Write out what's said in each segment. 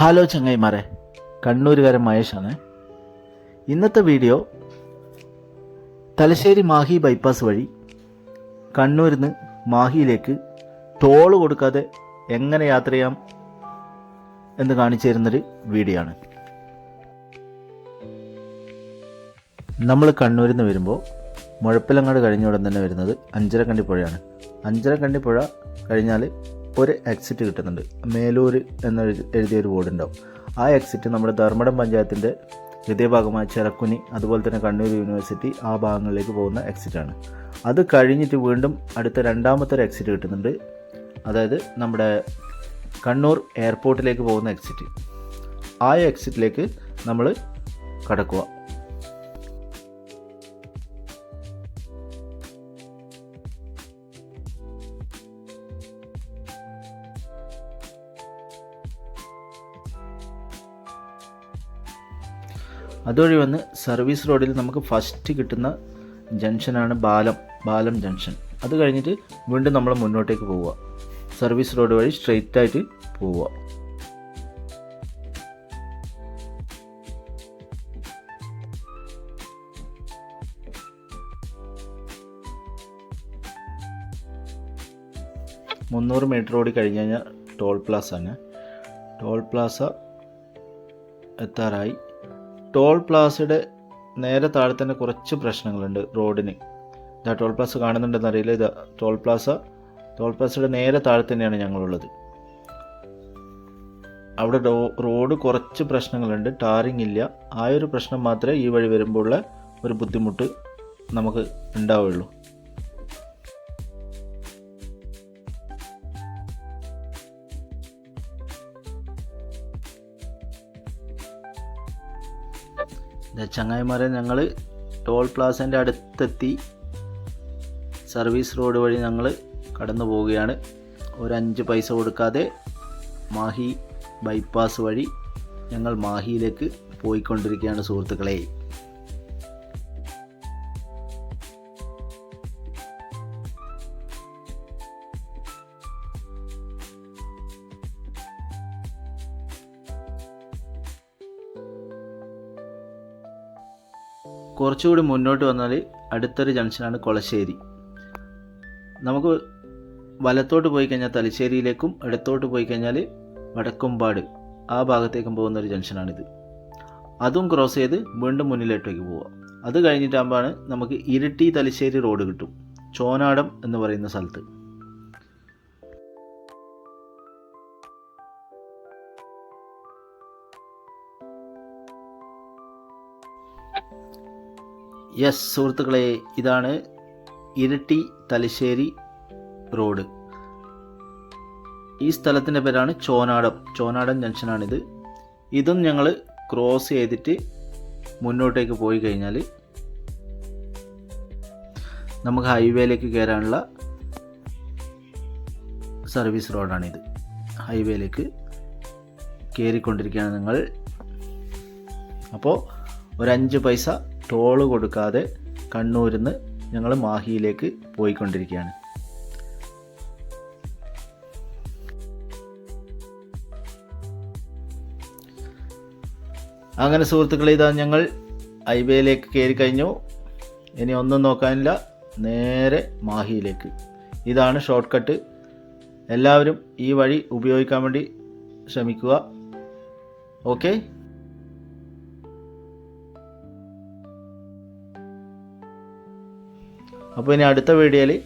Hello ചങ്ങായിമാരെ. കണ്ണൂരുകാരൻ മഹേഷാണ്. ഇന്നത്തെ video Thalassery Mahe bypass വഴി കണ്ണൂരിൽ നിന്ന് മാഹിയിലേക്ക് ടോൾ കൊടുക്കാതെ എങ്ങനെ യാത്ര ചെയ്യാം എന്ന് കാണിച്ചു തരുന്നൊരു വീഡിയോ ആണ്. നമ്മൾ കണ്ണൂരിൽ നിന്ന് വരുമ്പോൾ മുഴപ്പിലങ്ങാട് കഴിഞ്ഞ ഉടൻ തന്നെ വരുന്നത് അഞ്ചരക്കണ്ടി പുഴയാണ്. അഞ്ചരക്കണ്ടി പുഴ കഴിഞ്ഞാൽ ഒരു എക്സിറ്റ് കിട്ടുന്നുണ്ട്. മേലൂർ എന്ന് എഴുതി- എഴുതിയൊരു ബോർഡ് ഉണ്ടാവും. ആ എക്സിറ്റ് നമ്മുടെ ധർമ്മടം പഞ്ചായത്തിന്റെ ഹൃദയഭാഗമായ ചെറക്കുനി അതുപോലെ തന്നെ കണ്ണൂർ യൂണിവേഴ്സിറ്റി ആ ഭാഗങ്ങളിലേക്ക് പോകുന്ന എക്സിറ്റാണ് അത് കഴിഞ്ഞിട്ട് വീണ്ടും അടുത്ത രണ്ടാമത്തെ ഒരു എക്സിറ്റ് കിട്ടുന്നുണ്ട്. അതായത് നമ്മുടെ കണ്ണൂർ എയർപോർട്ടിലേക്ക് പോകുന്ന എക്സിറ്റ് ആ എക്സിറ്റിലേക്ക് നമ്മൾ കടക്കുക അതുവഴി വന്ന് സർവീസ് റോഡിൽ നമുക്ക് ഫസ്റ്റ് കിട്ടുന്ന ജംഗ്ഷനാണ് ബാലം ബാലം ജംഗ്ഷൻ അത് കഴിഞ്ഞിട്ട് വീണ്ടും നമ്മൾ മുന്നോട്ടേക്ക് പോവുക. സർവീസ് റോഡ് വഴി സ്ട്രെയിറ്റ് ആയിട്ട് പോവുക. മുന്നൂറ് മീറ്റർ ഓടി കഴിഞ്ഞ് കഴിഞ്ഞാൽ ടോൾ പ്ലാസ ആണ് ടോൾ പ്ലാസ എത്താറായി. ടോൾ പ്ലാസയുടെ നേരെ താഴെ തന്നെ കുറച്ച് പ്രശ്നങ്ങളുണ്ട് റോഡിന്. ഇതാ ടോൾ പ്ലാസ കാണുന്നുണ്ടെന്ന് അറിയില്ല. ഇതാ ടോൾ പ്ലാസ ടോൾ പ്ലാസയുടെ നേരെ താഴെ തന്നെയാണ് ഞങ്ങളുള്ളത്. അവിടെ റോഡ് കുറച്ച് പ്രശ്നങ്ങളുണ്ട്. ടാറിങ് ഇല്ല. ആ ഒരു പ്രശ്നം മാത്രമേ ഈ വഴി വരുമ്പോഴുള്ള ഒരു ബുദ്ധിമുട്ട് നമുക്ക് ഉണ്ടാവുള്ളൂ. ചങ്ങായിമാരെ ഞങ്ങൾ ടോൾ പ്ലാസന്റെ അടുത്തെത്തി സർവീസ് റോഡ് വഴി ഞങ്ങൾ കടന്നു പോവുകയാണ്. ഒരു അഞ്ച് പൈസ കൊടുക്കാതെ മാഹി ബൈപ്പാസ് വഴി ഞങ്ങൾ മാഹിയിലേക്ക് പോയിക്കൊണ്ടിരിക്കുകയാണ് സുഹൃത്തുക്കളെ. കുറച്ചുകൂടി മുന്നോട്ട് വന്നാൽ അടുത്തൊരു ജംഗ്ഷനാണ് കൊളശ്ശേരി. നമുക്ക് വലത്തോട്ട് പോയി കഴിഞ്ഞാൽ തലശ്ശേരിയിലേക്കും ഇടത്തോട്ട് പോയി കഴിഞ്ഞാൽ വടക്കുംപാട് ആ ഭാഗത്തേക്കും പോകുന്ന ഒരു ജംഗ്ഷനാണിത്. അതും ക്രോസ് ചെയ്ത് വീണ്ടും മുന്നിലോട്ടേക്ക് പോവുക. അത് കഴിഞ്ഞിട്ടാകുമ്പോഴാണ് നമുക്ക് ഇരട്ടി തലശ്ശേരി റോഡ് കിട്ടും. ചോനാടം എന്ന് പറയുന്ന സ്ഥലത്ത്. യെസ് സുഹൃത്തുക്കളെ ഇതാണ് ഇരട്ടി തലശ്ശേരി റോഡ്. ഈ സ്ഥലത്തിന്റെ പേരാണ് ചോനാടം. ചോനാടം ജംഗ്ഷനാണിത്. ഇതും ഞങ്ങൾ ക്രോസ് ചെയ്തിട്ട് മുന്നോട്ടേക്ക് പോയി കഴിഞ്ഞാൽ നമുക്ക് ഹൈവേയിലേക്ക് കയറാനുള്ള സർവീസ് റോഡാണിത് ഹൈവേയിലേക്ക് കയറിക്കൊണ്ടിരിക്കുകയാണ് നിങ്ങൾ അപ്പോൾ ഒരു അഞ്ച് പൈസ ടോൾ കൊടുക്കാതെ കണ്ണൂരിൽ നിന്ന് ഞങ്ങൾ മാഹിയിലേക്ക് പോയിക്കൊണ്ടിരിക്കുകയാണ്. അങ്ങനെ സുഹൃത്തുക്കളെ ഇതാ ഞങ്ങൾ ഹൈവേയിലേക്ക് കയറി കഴിഞ്ഞു. ഇനി ഒന്നും നോക്കാനില്ല. നേരെ മാഹിയിലേക്ക്. ഇതാണ് ഷോർട്ട് കട്ട് എല്ലാവരും ഈ വഴി ഉപയോഗിക്കാൻ വേണ്ടി ശ്രമിക്കുക. ഓക്കെ? അപ്പോൾ ഇനി അടുത്ത വീഡിയോയിൽ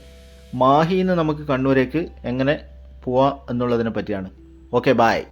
മാഹിയിൽ നിന്ന് നമുക്ക് കണ്ണൂരേക്ക് എങ്ങനെ പോവാം എന്നുള്ളതിനെ പറ്റിയാണ്. Okay bye